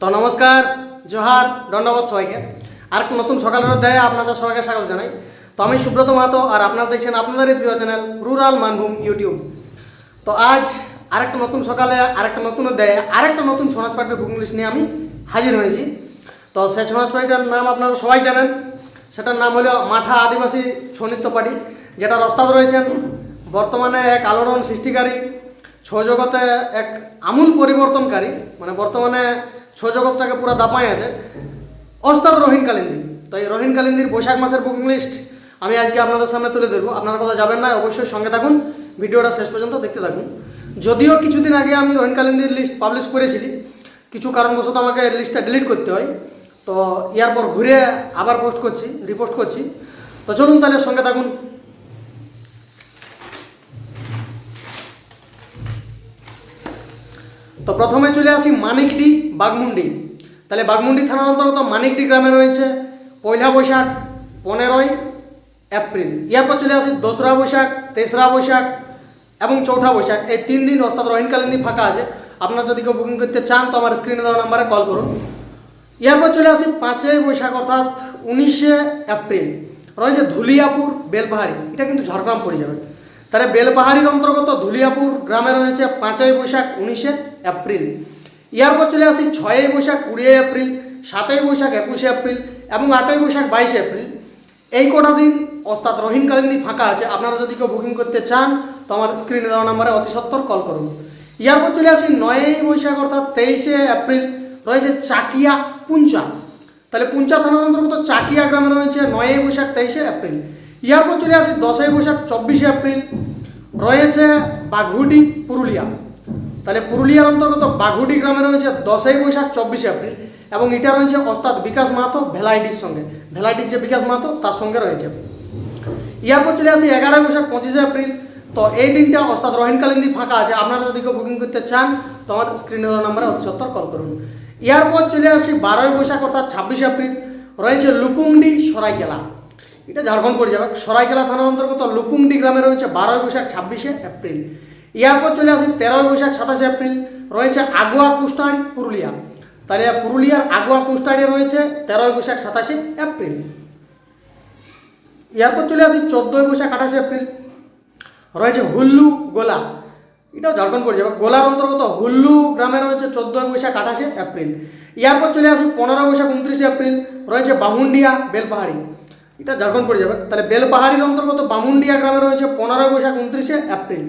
তো নমস্কার, জোহার দণ্ডবোধ সবাইকে। আর নতুন সকালের অধ্যায়ে আপনাদের সবাইকে স্বাগত জানাই। তো আমি সুব্রত মাহাতো আর আপনারা দেখছেন আপনাদেরই প্রিয় চ্যানেল রুরাল মানভূম ইউটিউব। তো আজ আরেকটা নতুন সকালে, আরেকটা নতুন অধ্যায়ে, আরেকটা নতুন ছনাচ পাঠের বুক ইংলিশ নিয়ে আমি হাজির হয়েছি। তো সেই ছনাচ পাঠিটার নাম আপনারা সবাই জানেন। সেটার নাম হলো মাঠা আদিবাসী ছৌ পার্টি যেটার ওস্তাদ রয়েছেন। বর্তমানে এক আলোড়ন সৃষ্টিকারী, ছৌ জগতে এক আমূল পরিবর্তনকারী মানে বর্তমানে ছৌ জগৎটাকে পুরো দাপায় আছে। ওস্তাদ রহিন কালিন্দি। তো এই রহিন কালিন্দির বৈশাখ মাসের বুকিং লিস্ট আমি আজকে আপনাদের সামনে তুলে ধরবো। আপনারা কথা যাবেন না, অবশ্যই সঙ্গে থাকুন। ভিডিওটা শেষ পর্যন্ত দেখতে থাকুন। যদিও কিছুদিন আগে আমি রহিন কালিন্দির লিস্ট পাবলিশ করেছিলি। কিছু কারণবশত আমাকে লিস্টটা ডিলিট করতে হয়। তো ইয়ার পর ঘুরে আবার পোস্ট করছি রিপোস্ট করছি। তো চলুন তাহলে সঙ্গে থাকুন। তো প্রথমে চলে আসি মানিকডি, বাগমুন্ডি। তাহলে বাগমুন্ডি থানার অন্তর্গত মানিকডি গ্রামে রয়েছে পয়লা বৈশাখ পনেরোই এপ্রিল। এরপর চলে আসি দোসরা বৈশাখ, তেসরা বৈশাখ এবং চৌঠা বৈশাখ। এই তিন দিন অর্থাৎ রহিনকালীন দিন ফাঁকা আছে। আপনার যদি কেউ বুকিং করতে চান, তো আমার স্ক্রিনে দেওয়া নাম্বারে কল করুন। এরপর চলে আসি পাঁচই বৈশাখ, অর্থাৎ উনিশে এপ্রিল। রয়েছে ধুলিয়াপুর, বেলপাহাড়ি। এটা কিন্তু ঝাড়গ্রাম পড়ে যাবে। তাহলে বেলপাহাড়ির অন্তর্গত ধুলিয়াপুর গ্রামে রয়েছে পাঁচই বৈশাখ, উনিশে এপ্রিল। এরপর চলে আসি ছয়ই বৈশাখ কুড়ি এপ্রিল, সাতই বৈশাখ, একুশে এপ্রিল এবং আটই বৈশাখ, বাইশে এপ্রিল। এই কটা দিন অর্থাৎ রহিনকালীন দিন ফাঁকা আছে। আপনারা যদি কেউ বুকিং করতে চান, তো আমার স্ক্রিনে দেওয়া নাম্বারে অতি সত্তর কল করুন। এরপর চলে আসি নয়ই বৈশাখ, অর্থাৎ তেইশে এপ্রিল, রয়েছে চাকিয়া, পুঞ্চা। তাহলে পুঞ্চা থানার অন্তর্গত চাকিয়া গ্রামে রয়েছে নয়ই বৈশাখ, তেইশে এপ্রিল। এরপর চলে আসি দশই বৈশাখ, চব্বিশে এপ্রিল। রয়েছে বাঘুটি পুরুলিয়া। তাহলে পুরুলিয়ার অন্তর্গত বাঘুটি গ্রামে রয়েছে দশই বৈশাখ চব্বিশে এপ্রিল এবং এটা রয়েছে ওস্তাদ বিকাশ মাহাতো ভ্যালাইটির সঙ্গে। ভ্যালাইটির যে বিকাশ মাহাতো, তার সঙ্গে রয়েছে। এরপর চলে আসি এগারোই বৈশাখ পঁচিশে এপ্রিল। তো এই দিনটা অর্থাৎ রহিনকালীন দিন ফাঁকা আছে। আপনারা যদি কেউ বুকিং করতে চান, তো আমার স্ক্রিনে দেওয়া নাম্বারে অতি সত্তর কল করুন। এরপর চলে আসি বারোই বৈশাখ অর্থাৎ ছাব্বিশে এপ্রিল। রয়েছে লুকুংডি সরাইকেলা। এটা ঝাড়খণ্ড পড়ে যাবে। সরাইকেলা থানার অন্তর্গত লুকুংডি গ্রামে রয়েছে বারোই বৈশাখ ছাব্বিশে এপ্রিল। এরপর চলে আসি তেরোই বৈশাখ সাতাশে এপ্রিল, রয়েছে আগুয়া কুষ্টাড়ি পুরুলিয়া। তাহলে পুরুলিয়ার আগুয়া কুষ্টাড়ি রয়েছে তেরোই বৈশাখ সাতাশে এপ্রিল। এরপর চলে আসি চোদ্দোই বৈশাখ আঠাশে এপ্রিল, রয়েছে হুল্লু গোলা। এটাও ঝাড়খণ্ড পড়ে যাবে গোলার অন্তর্গত হুল্লু গ্রামে রয়েছে চোদ্দোই বৈশাখ আঠাশে এপ্রিল। এরপর চলে আসি পনেরোই বৈশাখ উনত্রিশে এপ্রিল, রয়েছে বামুন্ডিয়া বেলপাহাড়ি। এটা ঝাড়খণ্ড পড়ে যাবে তাহলে বেলপাহাড়ির অন্তর্গত বামুন্ডিয়া গ্রামে রয়েছে পনেরোই বৈশাখ উনত্রিশে এপ্রিল।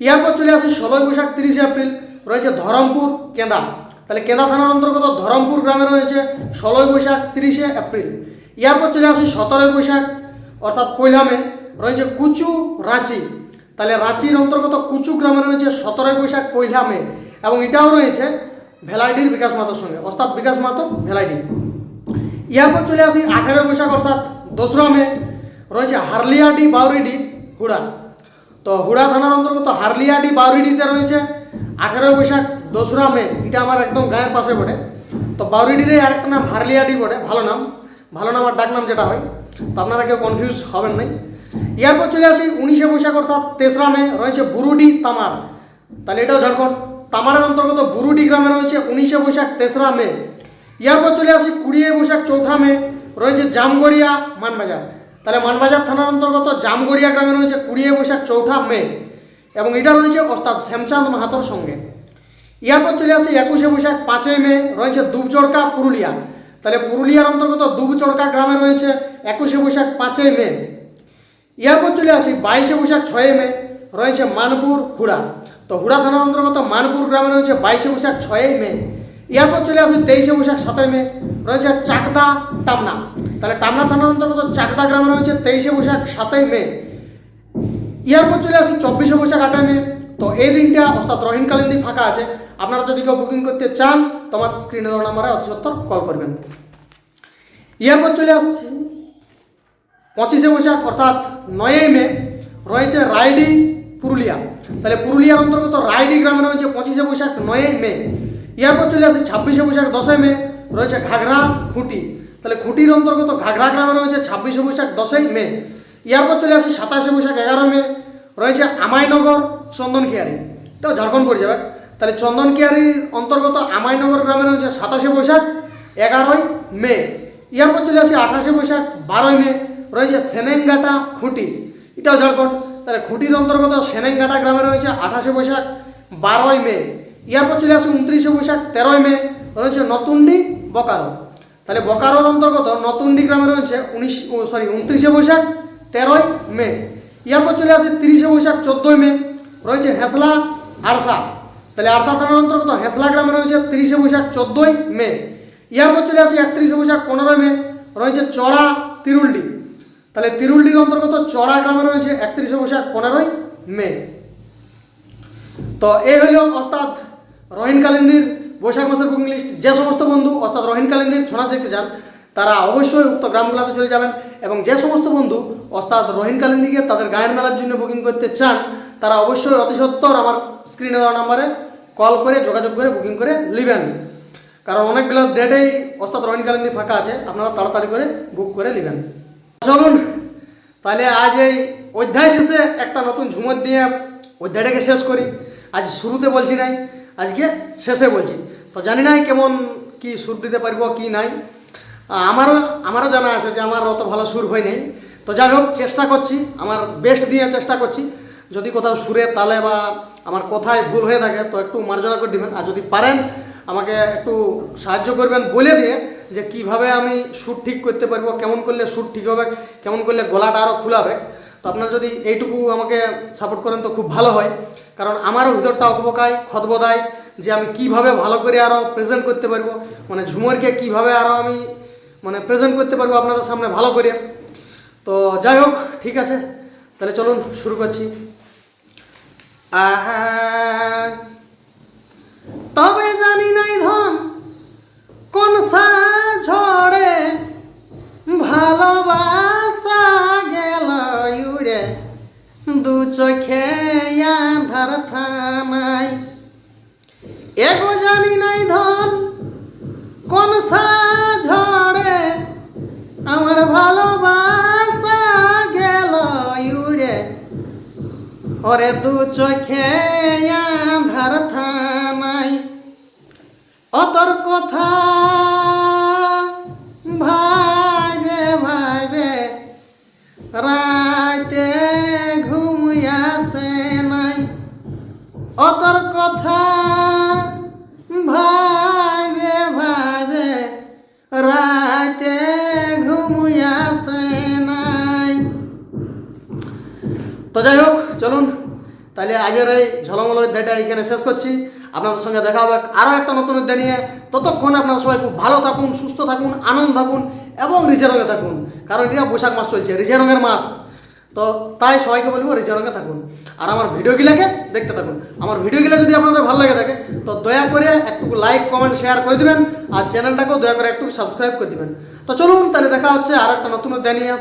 এরপর চলে আসি ষোলোই বৈশাখ তিরিশে এপ্রিল, রয়েছে ধরমপুর, কেন্দা। তাহলে কেন্দা থানার অন্তর্গত ধরমপুর গ্রামে রয়েছে ষোলোই বৈশাখ তিরিশে এপ্রিল। এরপর চলে আসি সতেরোই বৈশাখ, অর্থাৎ পয়লা মে, রয়েছে কুচু রাঁচি। তাহলে রাঁচির অন্তর্গত কুচু গ্রামে রয়েছে সতেরোই বৈশাখ পয়লা মে এবং এটাও রয়েছে ভেলাইডির বিকাশ মাতার সঙ্গে, অর্থাৎ বিকাশ মাতো ভেলাইডি। এরপর চলে আসি আঠেরোই বৈশাখ, অর্থাৎ দোসরা মে, রয়েছে হারলিয়াডি বাউরিডি হুড়া। তো হুড়া থানার অন্তর্গত হারলিয়াডি বাউরিডিতে রয়েছে। আঠেরোই বৈশাখ, দোসরা মে, এটা আমার একদম গায়ের পাশে বটে। তো বাউরিডিরে আরেকটা নাম, হারলিয়াডি বটে, ভালো নাম। ভালো নাম আর ডাক নাম যেটা হয়, তো আপনারা কেউ কনফিউজ হবেন নাই। এরপর চলে আসি, উনিশে বৈশাখ অর্থাৎ তেসরা মে, রয়েছে বুরুডি, তামার। তাহলে এটাও ঝাড়খণ্ড। তামারের অন্তর্গত বুরুডি গ্রামে রয়েছে উনিশে বৈশাখ, তেসরা মে। এরপর চলে আসি, কুড়িয়ে বৈশাখ, চৌঠা মে, রয়েছে জামগড়িয়া, মানবাজার। তাহলে মানবাজার থানার অন্তর্গত জামগড়িয়া গ্রামে রয়েছে কুড়িয়ে বৈশাখ চৌঠা মে এবং এটা রয়েছে ওস্তাদ শ্যামচাঁদ মাহাতোর সঙ্গে। এরপর চলে আসি একুশে বৈশাখ পাঁচই মে, রয়েছে দুবচড়কা পুরুলিয়া। তাহলে পুরুলিয়ার অন্তর্গত দুবচড়কা গ্রামে রয়েছে একুশে বৈশাখ পাঁচই মে। এরপর চলে আসি বাইশে বৈশাখ ছয় মে, রয়েছে মানপুর হুড়া। তো হুড়া থানার অন্তর্গত মানপুর গ্রামে রয়েছে বাইশে বৈশাখ ছয়ই মে। এরপর চলে আসি তেইশে বৈশাখ সাতই মে, রয়েছে চাকদা টামনা। তাহলে টামনা থানার অন্তর্গত চাকদা গ্রামে রয়েছে তেইশে বৈশাখ, সাতই মে। এরপর চলে আসি চব্বিশে বৈশাখ, আটই মে। তো এই দিনটা অর্থাৎ রহিনকালীন দিন ফাঁকা আছে। আপনারা যদি কেউ বুকিং করতে চান, তোমার স্ক্রিনে দেওয়া নাম্বারে অতি সত্তর কল করবেন। এরপর চলে আসছি পঁচিশে বৈশাখ, অর্থাৎ নয়ই মে। রয়েছে রায়ডি পুরুলিয়া। তাহলে পুরুলিয়ার অন্তর্গত রায়ডি গ্রামে রয়েছে পঁচিশে বৈশাখ, নয়ই মে। এরপর চলে আসে ছাব্বিশে বৈশাখ, দশই মে। রয়েছে ঘাগরা, খুঁটি। তাহলে খুঁটির অন্তর্গত ঘাগরা গ্রামে রয়েছে ছাব্বিশে বৈশাখ দশই মে। ইয়ারপর চলে আসি সাতাশে বৈশাখ এগারো মে। রয়েছে আমাইনগর চন্দনখিয়ারি এটাও ঝাড়খণ্ড পড়ে যাবে। তাহলে চন্দনকিয়ারির অন্তর্গত আমাইনগর গ্রামে রয়েছে সাতাশে বৈশাখ এগারোই মে। ইয়ারপর চলে আসি আঠাশে বৈশাখ বারোই মে। রয়েছে সেনেংগাটা খুঁটি। এটাও ঝাড়খণ্ড। তাহলে খুঁটির অন্তর্গত সেনেংগাটা গ্রামে রয়েছে আঠাশে বৈশাখ বারোই মে। ইয়ারপর চলে আসি উনত্রিশে বৈশাখ তেরোই মে। রয়েছে নতুনডি বকারো। তাহলে বকারোর অন্তর্গত নতুনডি গ্রামে রয়েছে উনিশ সরি উনত্রিশে বৈশাখ, তেরোই মে। ইয়ারপর চলে আসি তিরিশে বৈশাখ, চোদ্দোই মে। রয়েছে হেসলা, আরসা। তাহলে আরসা থানার অন্তর্গত হেসলা গ্রামে রয়েছে তিরিশে বৈশাখ, চোদ্দোই মে। ইয়ারপর চলে আসি একত্রিশে বৈশাখ, পনেরোই মে। রয়েছে চড়া, তিরুলডি। তাহলে তিরুলডির অন্তর্গত চড়া গ্রামে রয়েছে একত্রিশে বৈশাখ, পনেরোই মে। তো এই হইল অর্থাৎ রহিন কালিন্দির বৈশাখ মাসের বুকিং লিস্ট যে সমস্ত বন্ধু, অর্থাৎ রহিন কালিন্দির ছড়া দেখতে চান তারা অবশ্যই উক্ত গ্রামগুলোতে চলে যাবেন এবং যে সমস্ত বন্ধু, অর্থাৎ রহিন কালিন্দিকে তাদের গায়ের মেলার জন্য বুকিং করতে চান, তারা অবশ্যই অতি আমার স্ক্রিনে দেওয়া নাম্বারে কল করে, যোগাযোগ করে, বুকিং করে নেবেন কারণ অনেকগুলো ডেটেই অর্থাৎ রহিন কালিন্দি ফাঁকা আছে, আপনারা তাড়াতাড়ি করে বুক করে নেবেন চলুন, তাহলে আজ এই অধ্যায় শেষে একটা নতুন ঝুমর দিয়ে অধ্যায়টাকে শেষ করি। আজ শুরুতে বলছি নাই, আজকে শেষে বলছি। তো জানি নাই কেমন কি সুর দিতে পারব, কি নাই। আমারও আমারও জানা আছে যে আমার অত ভালো সুর হয় নাই। তো যাই হোক, চেষ্টা করছি, আমার বেস্ট দিয়ে চেষ্টা করছি। যদি কোথাও সুরে তালে বা আমার কথায় ভুল হয়ে থাকে, তো একটু মার্জনা করে দিবেন। আর যদি পারেন, আমাকে একটু সাহায্য করবেন বলে দিয়ে যে কীভাবে আমি সুর ঠিক করতে পারব, কেমন করলে সুর ঠিক হবে, কেমন করলে গলাটা আরও খুলাবে তো আপনারা যদি এইটুকু আমাকে সাপোর্ট করেন তো খুব ভালো হয়। কারণ আমারও ভিতরটা অকবকায় খদবদায়। যে আমি কীভাবে ভালো করে আরও প্রেজেন্ট করতে পারব মানে ঝুমরকে কীভাবে আরও আমি মানে প্রেজেন্ট করতে পারব আপনাদের সামনে ভালো করে। তো যাই হোক, ঠিক আছে, তাহলে চলুন শুরু করছি। তবে জানি নাই ধন, কোন ঝড়ে, ভালোবাসা গেল উড়ে, দু চোখে আধার থানাই এগো জানি নাই ধন কোন ঝড়ে আমার ভালোবাসা গেল উড়ে ওরে দু চোখে আধার থানাই অতর কথা তো যাই হোক, চলুন। তাহলে আজের এই ঝলমল অধ্যায়টা এখানে শেষ করছি। আপনাদের সঙ্গে দেখা হবে আরও একটা নতুন অধ্যায় নিয়ে। ততক্ষণ আপনারা সবাই খুব ভালো থাকুন, সুস্থ থাকুন, আনন্দ থাকুন এবং রিজে রঙে থাকুন। কারণ এটা বৈশাখ মাস চলছে রিজে রঙের মাস। তো তাই সবাইকে বলব রিজে রঙে থাকুন। আর আমার ভিডিওগুলোকে দেখতে থাকুন। আমার ভিডিওগুলো যদি আপনাদের ভালো লাগে থাকে, তো দয়া করে একটু লাইক কমেন্ট শেয়ার করে দিবেন। আর চ্যানেলটাকেও দয়া করে একটু সাবস্ক্রাইব করে দিবেন। তো চলুন তাহলে দেখা হচ্ছে আর একটা নতুন অধ্যায় নিয়ে।